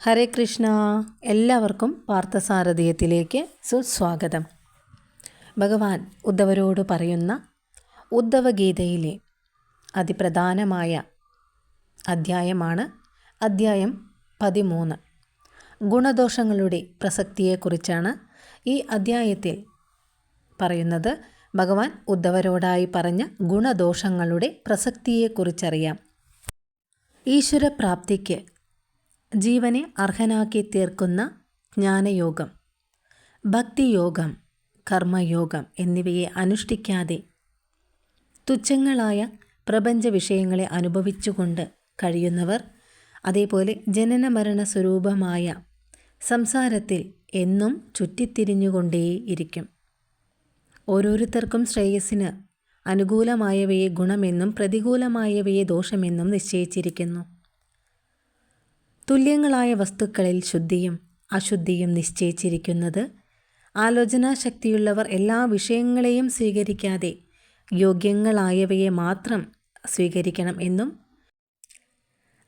ഹരേ കൃഷ്ണ. എല്ലാവർക്കും പാർത്ഥസാരഥിയത്തിലേക്ക് സുസ്വാഗതം. ഭഗവാൻ ഉദ്ധവരോട് പറയുന്ന ഉദ്ധവഗീതയിലെ അതിപ്രധാനമായ അധ്യായമാണ് അധ്യായം പതിമൂന്ന്. ഗുണദോഷങ്ങളുടെ പ്രസക്തിയെക്കുറിച്ചാണ് ഈ അധ്യായത്തിൽ പറയുന്നത്. ഭഗവാൻ ഉദ്ധവരോടായി പറഞ്ഞ ഗുണദോഷങ്ങളുടെ പ്രസക്തിയെക്കുറിച്ചറിയാം. ഈശ്വരപ്രാപ്തിക്ക് ജീവനെ അർഹനാക്കി തീർക്കുന്ന ജ്ഞാനയോഗം ഭക്തിയോഗം കർമ്മയോഗം എന്നിവയെ അനുഷ്ഠിക്കാതെ തുച്ഛങ്ങളായ പ്രപഞ്ച വിഷയങ്ങളെ അനുഭവിച്ചുകൊണ്ട് കഴിയുന്നവർ അതേപോലെ ജനനമരണ സ്വരൂപമായ സംസാരത്തിൽ എന്നും ചുറ്റിത്തിരിഞ്ഞുകൊണ്ടേയിരിക്കും. ഓരോരുത്തർക്കും ശ്രേയസ്സിന് അനുകൂലമായവയെ ഗുണമെന്നും പ്രതികൂലമായവയെ ദോഷമെന്നും നിശ്ചയിച്ചിരിക്കുന്നു. തുല്യങ്ങളായ വസ്തുക്കളിൽ ശുദ്ധിയും അശുദ്ധിയും നിശ്ചയിച്ചിരിക്കുന്നത്. ആലോചനാശക്തിയുള്ളവർ എല്ലാ വിഷയങ്ങളെയും സ്വീകരിക്കാതെ യോഗ്യങ്ങളായവയെ മാത്രം സ്വീകരിക്കണം എന്നും.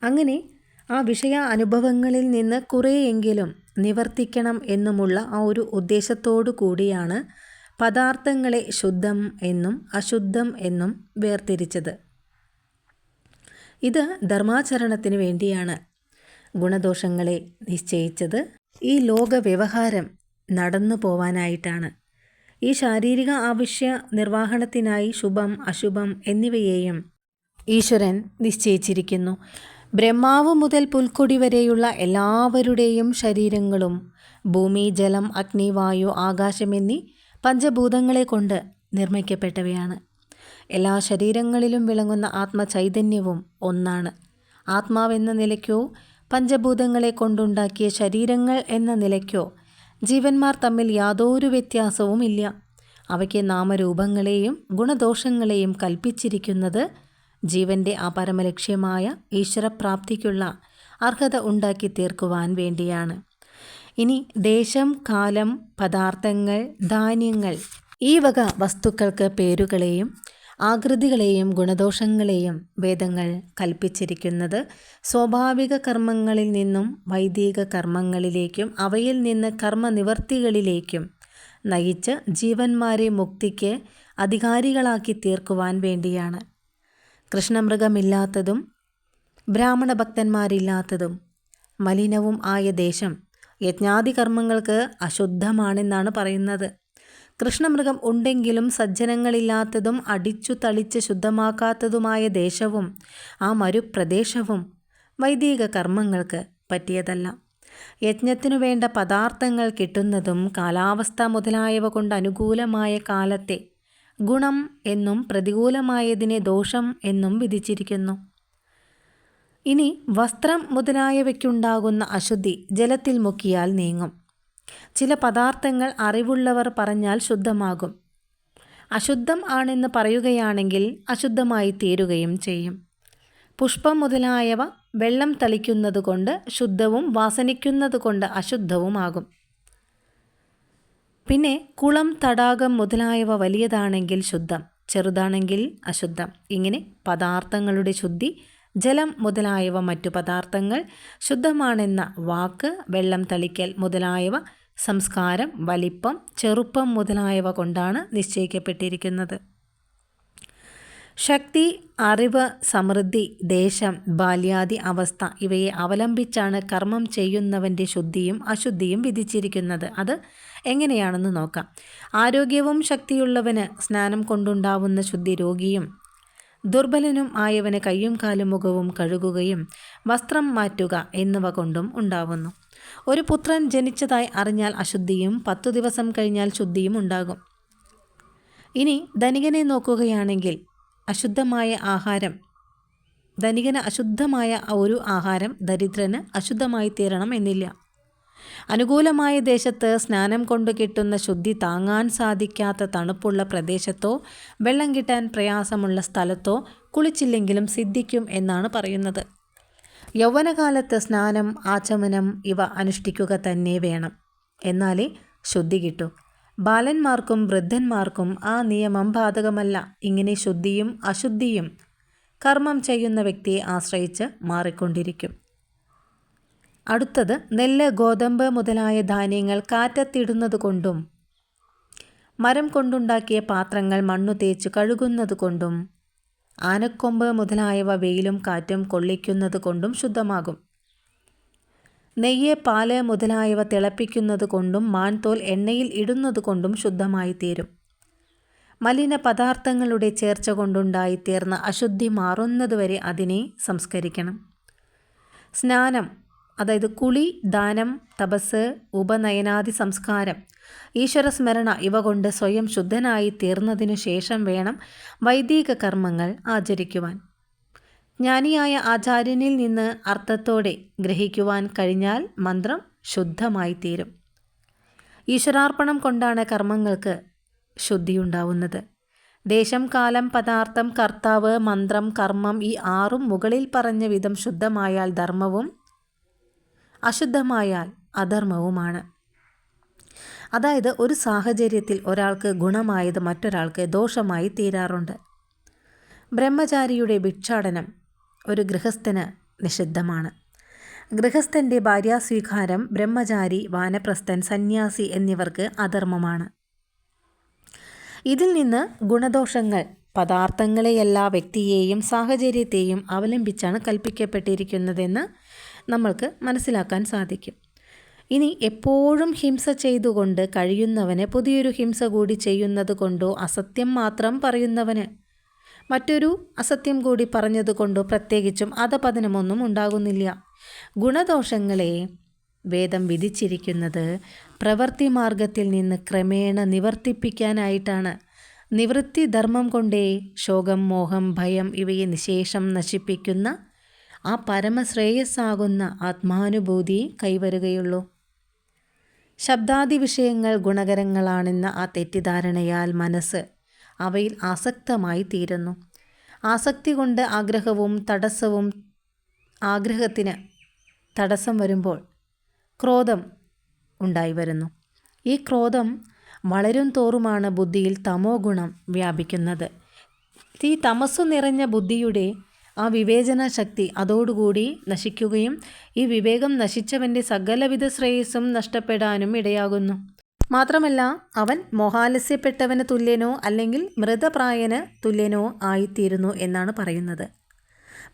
അങ്ങനെ ആ വിഷയ അനുഭവങ്ങളിൽ നിന്ന് കുറേയെങ്കിലും നിവർത്തിക്കണം എന്നുമുള്ള ആ ഒരു ഉദ്ദേശത്തോടു കൂടിയാണ് പദാർത്ഥങ്ങളെ ശുദ്ധം എന്നും അശുദ്ധം എന്നും വേർതിരിച്ചത്. ഇത് ധർമാചരണത്തിന് വേണ്ടിയാണ്. ഗുണദോഷങ്ങളെ നിശ്ചയിച്ചത് ഈ ലോക വ്യവഹാരം നടന്നു പോവാനായിട്ടാണ്. ഈ ശാരീരിക ആവശ്യ നിർവഹണത്തിനായി ശുഭം അശുഭം എന്നിവയെയും ഈശ്വരൻ നിശ്ചയിച്ചിരിക്കുന്നു. ബ്രഹ്മാവ് മുതൽ പുൽക്കൊടി വരെയുള്ള എല്ലാവരുടെയും ശരീരങ്ങളും ഭൂമി ജലം അഗ്നി വായു ആകാശം എന്നീ പഞ്ചഭൂതങ്ങളെ കൊണ്ട് നിർമ്മിക്കപ്പെട്ടവയാണ്. എല്ലാ ശരീരങ്ങളിലും വിളങ്ങുന്ന ആത്മചൈതന്യവും ഒന്നാണ്. ആത്മാവെന്ന നിലയ്ക്കോ പഞ്ചഭൂതങ്ങളെ കൊണ്ടുണ്ടാക്കിയ ശരീരങ്ങൾ എന്ന നിലയ്ക്കോ ജീവന്മാർ തമ്മിൽ യാതൊരു വ്യത്യാസവും ഇല്ല. അവയ്ക്ക് നാമരൂപങ്ങളെയും ഗുണദോഷങ്ങളെയും കൽപ്പിച്ചിരിക്കുന്നത് ജീവന്റെ ആ പരമലക്ഷ്യമായ ഈശ്വരപ്രാപ്തിക്കുള്ള അർഹത ഉണ്ടാക്കി തീർക്കുവാൻ വേണ്ടിയാണ്. ഇനി ദേശം കാലം പദാർത്ഥങ്ങൾ ധാന്യങ്ങൾ ഈ വക വസ്തുക്കൾക്ക് പേരുകളെയും ആകൃതികളെയും ഗുണദോഷങ്ങളെയും വേദങ്ങൾ കൽപ്പിച്ചിരിക്കുന്നത് സ്വാഭാവിക കർമ്മങ്ങളിൽ നിന്നും വൈദിക കർമ്മങ്ങളിലേക്കും അവയിൽ നിന്ന് കർമ്മനിവർത്തികളിലേക്കും നയിച്ച് ജീവന്മാരെ മുക്തിക്ക് അധികാരികളാക്കി തീർക്കുവാൻ വേണ്ടിയാണ്. കൃഷ്ണമൃഗമില്ലാത്തതും ബ്രാഹ്മണ ഭക്തന്മാരില്ലാത്തതും മലിനവും ആയ ദേശം യജ്ഞാതി കർമ്മങ്ങൾക്ക് അശുദ്ധമാണെന്നാണ് പറയുന്നത്. കൃഷ്ണമൃഗം ഉണ്ടെങ്കിലും സജ്ജനങ്ങളില്ലാത്തതും അടിച്ചു തളിച്ച് ശുദ്ധമാക്കാത്തതുമായ ദേശവും ആ മരുപ്രദേശവും വൈദിക കർമ്മങ്ങൾക്ക് പറ്റിയതല്ല. യജ്ഞത്തിനു വേണ്ട പദാർത്ഥങ്ങൾ കിട്ടുന്നതും കാലാവസ്ഥ മുതലായവ കൊണ്ട് അനുകൂലമായ കാലത്തെ ഗുണം എന്നും പ്രതികൂലമായതിനെ ദോഷം എന്നും വിധിച്ചിരിക്കുന്നു. ഇനി വസ്ത്രം മുതലായവയ്ക്കുണ്ടാകുന്ന അശുദ്ധി ജലത്തിൽ മുക്കിയാൽ നീങ്ങും. ചില പദാർത്ഥങ്ങൾ അറിവുള്ളവർ പറഞ്ഞാൽ ശുദ്ധമാകും. അശുദ്ധം ആണെന്ന് പറയുകയാണെങ്കിൽ അശുദ്ധമായി തീരുകയും ചെയ്യും. പുഷ്പം മുതലായവ വെള്ളം തളിക്കുന്നത് കൊണ്ട് ശുദ്ധവും വാസനിക്കുന്നത് കൊണ്ട് അശുദ്ധവുമാകും. പിന്നെ കുളം തടാകം മുതലായവ വലിയതാണെങ്കിൽ ശുദ്ധം ചെറുതാണെങ്കിൽ അശുദ്ധം. ഇങ്ങനെ പദാർത്ഥങ്ങളുടെ ശുദ്ധി ജലം മുതലായവ മറ്റു പദാർത്ഥങ്ങൾ ശുദ്ധമാണെന്ന വാക്ക് വെള്ളം തളിക്കൽ മുതലായവ സംസ്കാരം വലിപ്പം ചെറുപ്പം മുതലായവ കൊണ്ടാണ് നിശ്ചയിക്കപ്പെട്ടിരിക്കുന്നത്. ശക്തി അറിവ് സമൃദ്ധി ദേശം ബാല്യാദി അവസ്ഥ ഇവയെ അവലംബിച്ചാണ് കർമ്മം ചെയ്യുന്നവന്റെ ശുദ്ധിയും അശുദ്ധിയും വിധിച്ചിരിക്കുന്നത്. അത് എങ്ങനെയാണെന്ന് നോക്കാം. ആരോഗ്യവും ശക്തിയുള്ളവന് സ്നാനം കൊണ്ടുണ്ടാവുന്ന ശുദ്ധി രോഗിയും ദുർബലനും ആയവന് കയ്യും കാലും മുഖവും കഴുകുകയും വസ്ത്രം മാറ്റുക എന്നിവ കൊണ്ടും ഉണ്ടാവുന്നു. ഒരു പുത്രൻ ജനിച്ചതായി അറിഞ്ഞാൽ അശുദ്ധിയും പത്തു ദിവസം കഴിഞ്ഞാൽ ശുദ്ധിയും ഉണ്ടാകും. ഇനി ധനികനെ നോക്കുകയാണെങ്കിൽ അശുദ്ധമായ ആഹാരം ധനികന് അശുദ്ധമായ ഒരു ആഹാരം ദരിദ്രന് അശുദ്ധമായി തീരണം എന്നില്ല. അനുകൂലമായ ദേശത്ത് സ്നാനം കൊണ്ട് കിട്ടുന്ന ശുദ്ധി താങ്ങാൻ സാധിക്കാത്ത തണുപ്പുള്ള പ്രദേശത്തോ വെള്ളം കിട്ടാൻ പ്രയാസമുള്ള സ്ഥലത്തോ കുളിച്ചില്ലെങ്കിലും സിദ്ധിക്കും എന്നാണ് പറയുന്നത്. യൗവനകാലത്ത് സ്നാനം ആചമനം ഇവ അനുഷ്ഠിക്കുക തന്നെ വേണം. എന്നാലേ ശുദ്ധി കിട്ടൂ. ബാലന്മാർക്കും വൃദ്ധന്മാർക്കും ആ നിയമം ബാധകമല്ല. ഇങ്ങനെ ശുദ്ധിയും അശുദ്ധിയും കർമ്മം ചെയ്യുന്ന വ്യക്തിയെ ആശ്രയിച്ച് മാറിക്കൊണ്ടിരിക്കും. അടുത്തത് നെല്ല് ഗോതമ്പ് മുതലായ ധാന്യങ്ങൾ കാറ്റത്തിടുന്നത് കൊണ്ടും മരം കൊണ്ടുണ്ടാക്കിയ പാത്രങ്ങൾ മണ്ണു തേച്ച് കഴുകുന്നത് കൊണ്ടും ആനക്കൊമ്പ് മുതലായവ വെയിലും കാറ്റും കൊള്ളിക്കുന്നത് കൊണ്ടും ശുദ്ധമാകും. നെയ്യ് പാൽ മുതലായവ തിളപ്പിക്കുന്നത് കൊണ്ടും മാൻതോൽ എണ്ണയിൽ ഇടുന്നത് കൊണ്ടും ശുദ്ധമായി തീരും മലിന പദാർത്ഥങ്ങളുടെ ചേർച്ച കൊണ്ടുണ്ടായിത്തീർന്ന അശുദ്ധി മാറുന്നതുവരെ അതിനെ സംസ്കരിക്കണം. സ്നാനം. അതായത് കുളി ദാനം തപസ് ഉപനയനാദി സംസ്കാരം ഈശ്വരസ്മരണ ഇവ കൊണ്ട് സ്വയം ശുദ്ധനായി തീർന്നതിനു ശേഷം വേണം വൈദിക കർമ്മങ്ങൾ ആചരിക്കുവാൻ. ജ്ഞാനിയായ ആചാര്യനിൽ നിന്ന് അർത്ഥത്തോടെ ഗ്രഹിക്കുവാൻ കഴിഞ്ഞാൽ മന്ത്രം ശുദ്ധമായി തീരും. ഈശ്വരാർപ്പണം കൊണ്ടാണ് കർമ്മങ്ങൾക്ക് ശുദ്ധിയുണ്ടാവുന്നത്. ദേശം കാലം പദാർത്ഥം കർത്താവ് മന്ത്രം കർമ്മം ഈ ആറും മുകളിൽ പറഞ്ഞ വിധം ശുദ്ധമായാൽ ധർമ്മവും അശുദ്ധമായാൽ അധർമ്മവുമാണ്. അതായത് ഒരു സാഹചര്യത്തിൽ ഒരാൾക്ക് ഗുണമായത് മറ്റൊരാൾക്ക് ദോഷമായി തീരാറുണ്ട്. ബ്രഹ്മചാരിയുടെ ഭിക്ഷാടനം ഒരു ഗൃഹസ്ഥന് നിഷിദ്ധമാണ്. ഗൃഹസ്ഥന്റെ ഭാര്യാസ്വീകാരം ബ്രഹ്മചാരി വാനപ്രസ്ഥൻ സന്യാസി എന്നിവർക്ക് അധർമ്മമാണ്. ഇതിൽ നിന്ന് ഗുണദോഷങ്ങൾ പദാർത്ഥങ്ങളെയല്ല വ്യക്തിയെയും സാഹചര്യത്തെയും അവലംബിച്ചാണ് കൽപ്പിക്കപ്പെട്ടിരിക്കുന്നതെന്ന് നമ്മൾക്ക് മനസ്സിലാക്കാൻ സാധിക്കും. ഇനി എപ്പോഴും ഹിംസ ചെയ്തുകൊണ്ട് കഴിയുന്നവനെ പുതിയൊരു ഹിംസ കൂടി ചെയ്യുന്നത് കൊണ്ടോ അസത്യം മാത്രം പറയുന്നവന്? മറ്റൊരു അസത്യം കൂടി പറഞ്ഞതുകൊണ്ടോ പ്രത്യേകിച്ചും അധപതനമൊന്നും ഉണ്ടാകുന്നില്ല. ഗുണദോഷങ്ങളെ വേദം വിധിച്ചിരിക്കുന്നത് പ്രവൃത്തി മാർഗത്തിൽ നിന്ന് ക്രമേണ നിവർത്തിപ്പിക്കാനായിട്ടാണ്. നിവൃത്തി ധർമ്മം കൊണ്ടേ ശോകം മോഹം ഭയം ഇവയെ നിശേഷം നശിപ്പിക്കുന്ന ആ പരമശ്രേയസ്സാകുന്ന ആത്മാനുഭൂതി കൈവരുകയുള്ളൂ. ശബ്ദാദി വിഷയങ്ങൾ ഗുണകരങ്ങളാണെന്ന ആ തെറ്റിദ്ധാരണയാൽ മനസ്സ് അവയിൽ ആസക്തമായി തീരുന്നു. ആസക്തി കൊണ്ട് ആഗ്രഹവും തടസ്സവും ആഗ്രഹത്തിന് തടസ്സം വരുമ്പോൾ ക്രോധം ഉണ്ടായി വരുന്നു. ഈ ക്രോധം വളരും തോറുമാണ് ബുദ്ധിയിൽ തമോ ഗുണം വ്യാപിക്കുന്നത്. ഈ തമസ്സു നിറഞ്ഞ ബുദ്ധിയുടെ ആ വിവേചന ശക്തി അതോടുകൂടി നശിക്കുകയും ഈ വിവേകം നശിച്ചവന്റെ സകലവിധ ശ്രേയസ്സും നഷ്ടപ്പെടാനും ഇടയാകുന്നു. മാത്രമല്ല അവൻ മോഹാലസ്യപ്പെട്ടവന് തുല്യനോ അല്ലെങ്കിൽ മൃതപ്രായന് തുല്യനോ ആയിത്തീരുന്നു എന്നാണ് പറയുന്നത്.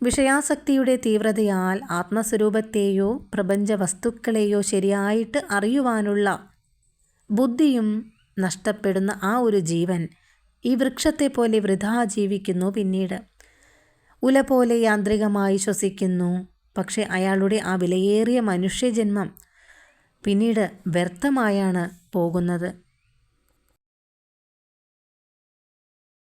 വിഷയാസക്തിയുടെ തീവ്രതയാൽ ആത്മസ്വരൂപത്തെയോ പ്രപഞ്ച വസ്തുക്കളെയോ ശരിയായിട്ട് അറിയുവാനുള്ള ബുദ്ധിയും നഷ്ടപ്പെടുന്ന ആ ഒരു ജീവൻ ഈ വൃക്ഷത്തെ പോലെ വൃഥാ ജീവിക്കുന്നു പിന്നീട്. ഉല പോലെ യാന്ത്രികമായി ശ്വസിക്കുന്നു. പക്ഷേ അയാളുടെ ആ വിലയേറിയ മനുഷ്യജന്മം പിന്നീട് വ്യർത്ഥമായാണ് പോകുന്നത്.